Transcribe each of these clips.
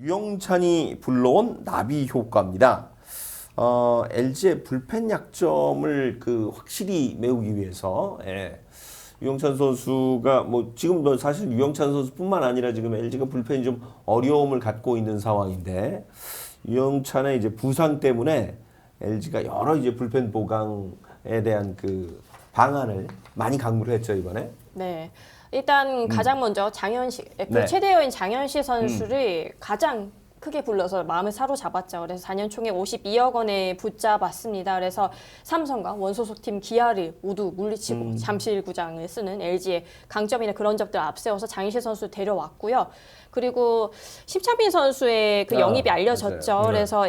유영찬이 불러온 나비 효과입니다. 어, LG의 불펜 약점을 그 확실히 메우기 위해서 예. 유영찬 선수가 뭐 지금도 사실 유영찬 선수뿐만 아니라 지금 LG가 불펜이 좀 어려움을 갖고 있는 상황인데 유영찬의 이제 부상 때문에 LG가 여러 이제 불펜 보강에 대한 그 방안을 많이 강구를 했죠 이번에. 네. 일단 가장 먼저 장현시 그 음. 네. 음. 최대 여인 장현시 선수를 가장 크게 불러서 마음을 사로잡았죠. 그래서 4년 총액 52억 원에 붙잡았습니다. 그래서 삼성과 원소속팀 기아를 모두 물리치고 음. 잠실구장을 쓰는 LG의 강점이나 그런 점들 앞세워서 장현시 선수 데려왔고요. 그리고 심창민 선수의 그 아, 영입이 알려졌죠. 맞아요. 네. 그래서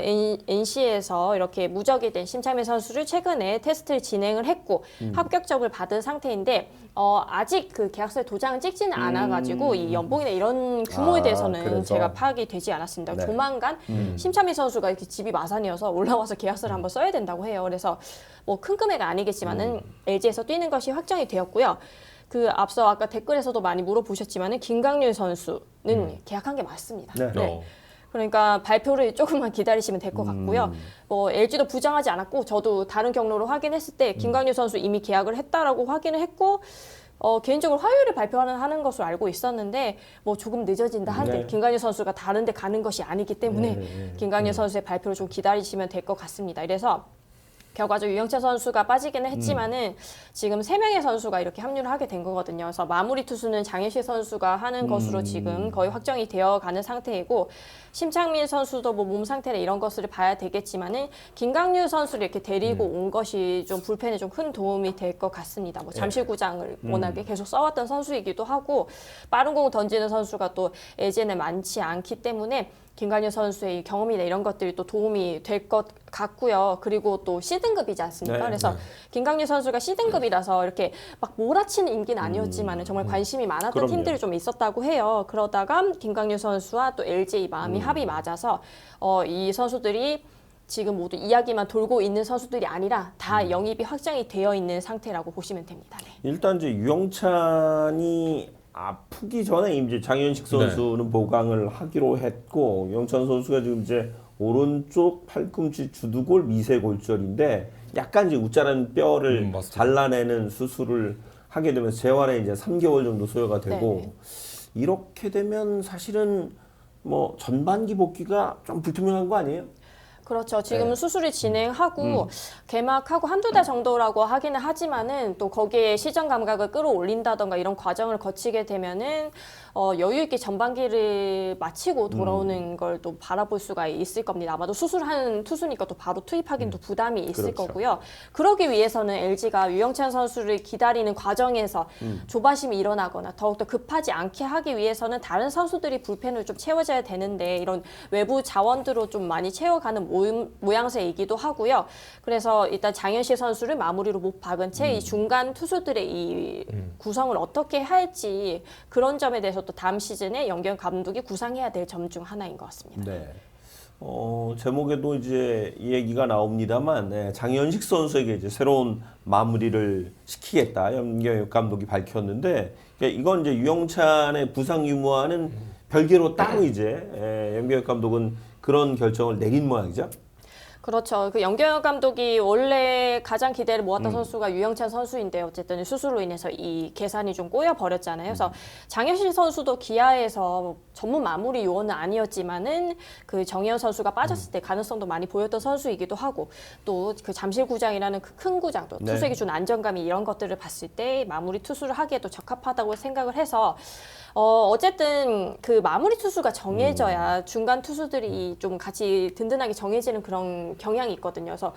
NC에서 이렇게 무적이 된 심창민 선수를 최근에 테스트를 진행을 했고 음. 합격점을 받은 상태인데 어, 아직 그 계약서에 도장을 찍지는 않아가지고 이 연봉이나 이런 규모에 음. 아, 대해서는 그래서? 제가 파악이 되지 않았습니다. 네. 조만간 심창민 선수가 이렇게 집이 마산이어서 올라와서 계약서를 한번 써야 된다고 해요. 그래서 뭐 큰 금액 은 아니겠지만은 음. LG에서 뛰는 것이 확정이 되었고요. 그 앞서 아까 댓글에서도 많이 물어보셨지만은 김강률 선수는 음. 계약한 게 맞습니다. 네. 어. 그러니까 발표를 조금만 기다리시면 될 것 같고요. 음. 뭐 LG도 부정하지 않았고 저도 다른 경로로 확인했을 때 김광규 선수 이미 계약을 했다라고 확인을 했고 어, 개인적으로 화요일에 발표하는 하는 것으로 알고 있었는데 뭐 조금 늦어진다 한들 네. 김광규 선수가 다른 데 가는 것이 아니기 때문에 네, 네, 네. 김광규 선수의 발표를 좀 기다리시면 될 것 같습니다. 이래서 결과적으로 유영철 선수가 빠지기는 했지만은 지금 세 명의 선수가 이렇게 합류를 하게 된 거거든요. 그래서 마무리 투수는 장현실 선수가 하는 것으로 지금 거의 확정이 되어 가는 상태이고 심창민 선수도 뭐 몸 상태나 이런 것을 봐야 되겠지만은 김강률 선수를 이렇게 데리고 온 것이 좀 불펜에 좀 큰 도움이 될 것 같습니다. 뭐 잠실구장을 워낙에 계속 써왔던 선수이기도 하고 빠른 공 던지는 선수가 또 예전에 많지 않기 때문에 김관효 선수의 이 경험이나 이런 것들이 또 도움이 될 것 같고요. 그리고 또 C등급이지 않습니까? 네, 그래서 네. 김강률 선수가 C등급이라서 이렇게 막 몰아치는 인기는 아니었지만 정말 관심이 많았던 음. 그럼요. 팀들이 좀 있었다고 해요. 그러다가 김강률 선수와 또 LG 마음이 음. 합이 맞아서 어, 이 선수들이 지금 모두 이야기만 돌고 있는 선수들이 아니라 다 음. 영입이 확정이 되어 있는 상태라고 보시면 됩니다. 네. 일단 이제 유영찬이 아프기 전에 이제 장현식 선수는 보강을 하기로 했고 유영찬 선수가 지금 이제 오른쪽 팔꿈치 주두골 미세 골절인데 약간 이제 웃자란 뼈를 음. 잘라내는 수술을 하게 되면 재활에 이제 3개월 정도 소요가 되고 네. 이렇게 되면 사실은 뭐 전반기 복귀가 좀 불투명한 거 아니에요? 그렇죠. 지금 네. 수술이 진행하고 음. 개막하고 한두 달 정도라고 하기는 하지만은 또 거기에 시정 감각을 끌어올린다던가 이런 과정을 거치게 되면은 어, 여유 있게 전반기를 마치고 돌아오는 음. 걸또 바라볼 수가 있을 겁니다. 아마도 수술한 투수니까 또 바로 투입하기는 또 부담이 있을 음. 그렇죠. 거고요. 그러기 위해서는 LG가 유영찬 선수를 기다리는 과정에서 음. 조바심이 일어나거나 더욱더 급하지 않게 하기 위해서는 다른 선수들이 불펜을 좀 채워줘야 되는데 이런 외부 자원들로 좀 많이 채워가는 모임, 모양새이기도 하고요. 그래서 일단 장현실 선수를 마무리로 못 박은 채 이 중간 투수들의 이 구성을 어떻게 할지 그런 점에 대해서 또 다음 시즌에 연경 감독이 구상해야 될 점 중 하나인 것 같습니다. 네. 어, 제목에도 이제 이 얘기가 나옵니다만 네, 장현식 선수에게 이제 새로운 마무리를 시키겠다 염경엽 감독이 밝혔는데 그러니까 이건 이제 유영찬의 부상 유무와는 별개로 따로 이제 예, 염경엽 감독은 그런 결정을 내린 모양이죠. 그렇죠. 그 연경혁 감독이 원래 가장 기대를 모았던 음. 선수가 유영찬 선수인데 어쨌든 수술로 인해서 이 계산이 좀 꼬여 버렸잖아요. 그래서 음. 장현실 선수도 기아에서 전문 마무리 요원은 아니었지만은 그 정현 선수가 음. 빠졌을 때 가능성도 많이 보였던 선수이기도 하고 또 그 잠실구장이라는 그 큰 구장 또 네. 투수에게 준 안정감이 이런 것들을 봤을 때 마무리 투수를 하기에도 적합하다고 생각을 해서 어, 어쨌든 그 마무리 투수가 음. 정해져야 중간 투수들이 좀 같이 든든하게 정해지는 그런 경향이 있거든요. 그래서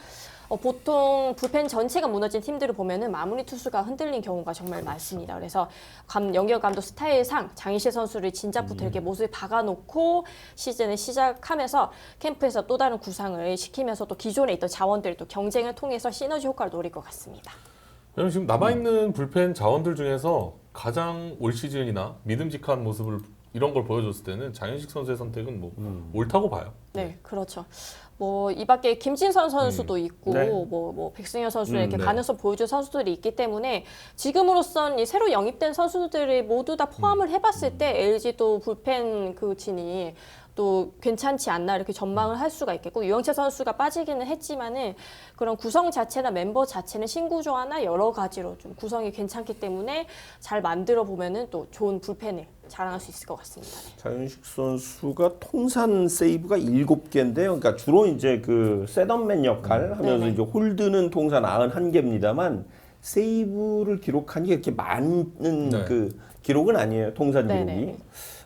어, 보통 불펜 전체가 무너진 팀들을 보면은 마무리 투수가 흔들린 경우가 정말 그렇죠. 많습니다. 그래서 감, 연결 감독 스타일상 장희실 선수를 진작부터 음. 이렇게 못을 박아놓고 시즌을 시작하면서 캠프에서 또 다른 구상을 시키면서 또 기존에 있던 자원들이 또 경쟁을 통해서 시너지 효과를 노릴 것 같습니다. 왜냐면 지금 남아있는 불펜 자원들 중에서 가장 올 시즌이나 믿음직한 모습을 이런 걸 보여줬을 때는 장현식 선수의 선택은 뭐 옳다고 봐요. 네, 그렇죠. 뭐 이 밖에 김진선 선수도 있고 네. 뭐 뭐 백승현 선수 음, 이렇게 네. 가능성 보여줄 선수들이 있기 때문에 지금으로선 이 새로 영입된 선수들이 모두 다 포함을 해봤을 때 LG도 불펜 그 진이 또 괜찮지 않나 이렇게 전망을 할 수가 있겠고 유영철 선수가 빠지기는 했지만은 그런 구성 자체나 멤버 자체는 신구조화나 여러 가지로 좀 구성이 괜찮기 때문에 잘 만들어 보면은 또 좋은 불펜을 자랑할 수 있을 것 같습니다. 네. 장윤식 선수가 통산 세이브가 7개인데요. 그러니까 주로 이제 그 셋업맨 역할 하면서 네네. 이제 홀드는 통산 91개입니다만 세이브를 기록한 게 그렇게 많은 네. 그 기록은 아니에요. 통산 기록이. 네네.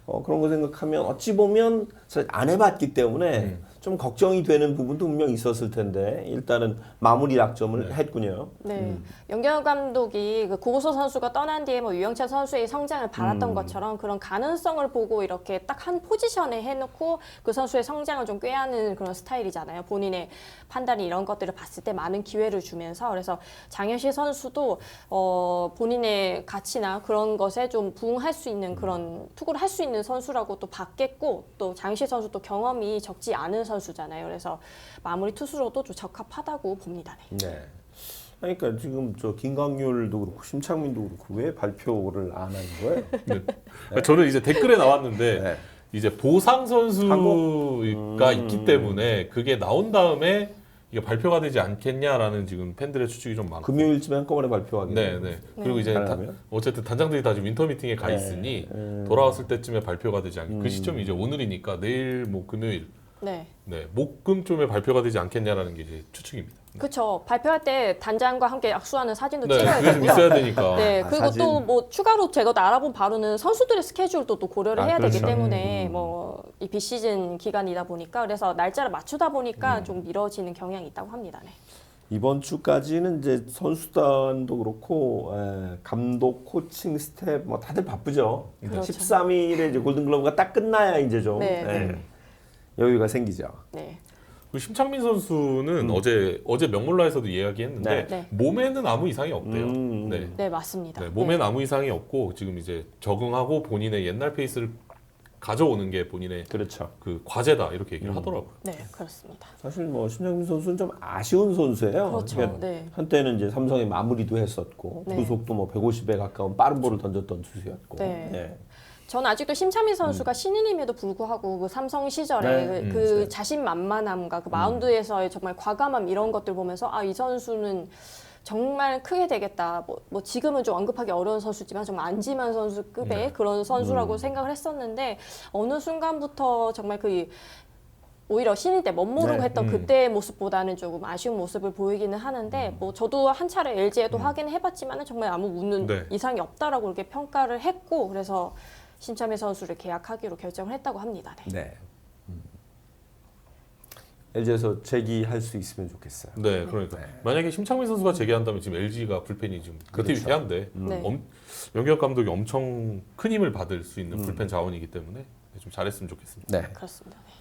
어, 그런 거 생각하면 어찌 보면 안 해봤기 때문에 음. 좀 걱정이 되는 부분도 분명 있었을 텐데 일단은 마무리 낙점을 했군요. 네, 연경 감독이 그 고고서 선수가 떠난 뒤에 뭐 유영찬 선수의 성장을 바랐던 음. 것처럼 그런 가능성을 보고 이렇게 딱 한 포지션에 해놓고 그 선수의 성장을 좀 꾀하는 그런 스타일이잖아요. 본인의 판단이 이런 것들을 봤을 때 많은 기회를 주면서 그래서 장현실 선수도 어, 본인의 가치나 그런 것에 좀 부응할 수 있는 그런 투구를 할 수 있는 선수라고 또 봤겠고 또 장현실 선수도 경험이 적지 않은 선수 잖아요. 그래서 마무리 투수로도 좀 적합하다고 봅니다. 네. 네. 그러니까 지금 저 김광률도 그렇고 심창민도 그렇고 왜 발표를 안 하는 거예요? 네. 저는 이제 댓글에 나왔는데 네. 이제 보상 선수가 음. 있기 때문에 그게 나온 다음에 이게 발표가 되지 않겠냐라는 지금 팬들의 추측이 좀 많고. 금요일쯤에 한꺼번에 발표하겠네요. 네, 네. 그리고 이제 다-? 어쨌든 단장들이 다 지금 인터 미팅에 가 네. 있으니 음. 돌아왔을 때쯤에 발표가 되지 않겠. 음. 그 시점이 이제 오늘이니까 내일 뭐 금요일, 네. 네 목금쯤에 발표가 되지 않겠냐라는 게 이제 추측입니다. 그렇죠. 발표할 때 단장과 함께 악수하는 사진도 네, 찍어야 그게 좀 되고요. 있어야 되니까. 네, 아, 그리고 사진. 또 뭐 추가로 제가 또 알아본 바로는 선수들의 스케줄도 또 고려를 아, 해야 되기 그렇죠. 때문에 뭐 이 비시즌 기간이다 보니까 그래서 날짜를 맞추다 음. 보니까 좀 미뤄지는 경향이 있다고 합니다. 네. 이번 주까지는 이제 선수단도 그렇고 에, 감독, 코칭 스텝 뭐 다들 바쁘죠. 그렇죠. 13일에 이제 골든글러브가 딱 끝나야 이제 좀 네, 에, 네. 여유가 생기죠. 네. 그 심창민 선수는 어제 어제 명물라에서도 이야기했는데 음. 네. 네. 몸에는 아무 이상이 없대요. 음. 네. 네, 맞습니다. 네, 몸에는 아무 이상이 없고 지금 이제 적응하고 본인의 옛날 페이스를 가져오는 게 본인의 그렇죠. 그 과제다 이렇게 얘기를 음. 하더라고요. 네, 네, 그렇습니다. 사실 뭐 신정민 선수는 좀 아쉬운 선수예요. 그렇죠. 그러니까 네. 한때는 이제 삼성에 마무리도 했었고 네. 구속도 뭐 150에 가까운 빠른 볼을 던졌던 투수였고. 네. 예. 저는 아직도 심창민 선수가 신인임에도 불구하고 그 삼성 시절에 네. 그, 음, 그 네. 자신만만함과 그 마운드에서의 정말 과감함 이런 것들 보면서 아 이 선수는 정말 크게 되겠다. 뭐, 뭐 지금은 좀 언급하기 어려운 선수지만 정말 안지만 선수급의 네. 그런 선수라고 생각을 했었는데 어느 순간부터 정말 그 오히려 신인 때 멋모르고 네. 했던 음. 그때의 모습보다는 조금 아쉬운 모습을 보이기는 하는데 뭐 저도 한 차례 LG에도 확인을 해봤지만은 정말 아무 웃는 네. 이상이 없다라고 이렇게 평가를 했고 그래서 신참의 선수를 계약하기로 결정을 했다고 합니다. 네. 네. 음. LG에서 재기할 수 있으면 좋겠어요. 네, 그러니까 네. 만약에 심창민 선수가 재개한다면 지금 LG가 불펜이 지금 그렇죠. 위태위태한데 네. 엄, 영경 감독이 엄청 큰 힘을 받을 수 있는 음. 불펜 자원이기 때문에 좀 잘했으면 좋겠습니다. 네. 그렇습니다. 네.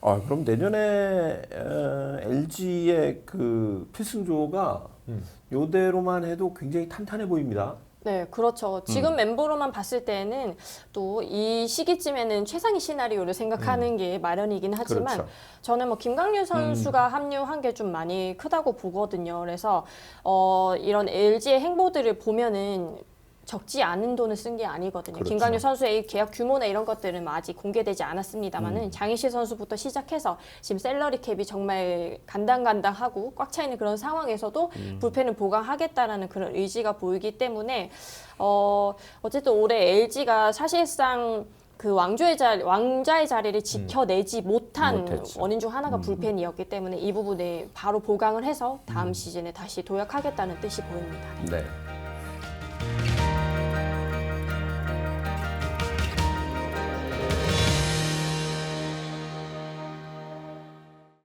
아, 그럼 내년에 어, LG의 그 필승조가 음. 요대로만 해도 굉장히 탄탄해 보입니다. 네, 그렇죠. 지금 멤버로만 봤을 때는 또 이 시기쯤에는 최상위 시나리오를 생각하는 게 마련이긴 하지만 그렇죠. 저는 뭐 김강률 선수가 합류한 게 좀 많이 크다고 보거든요. 그래서 어, 이런 LG의 행보들을 보면은 적지 않은 돈을 쓴 게 아니거든요. 그렇죠. 김강률 선수의 이 계약 규모나 이런 것들은 뭐 아직 공개되지 않았습니다만은 음. 장희실 선수부터 시작해서 지금 셀러리 캡이 정말 간당간당하고 꽉 차 있는 그런 상황에서도 음. 불펜을 보강하겠다라는 그런 의지가 보이기 때문에 어 어쨌든 올해 LG가 사실상 그 왕조의 자리, 왕자의 자리를 지켜내지 못한 음. 못했죠. 음. 원인 중 하나가 불펜이었기 때문에 이 부분에 바로 보강을 해서 다음 시즌에 다시 도약하겠다는 뜻이 보입니다. 네. 네.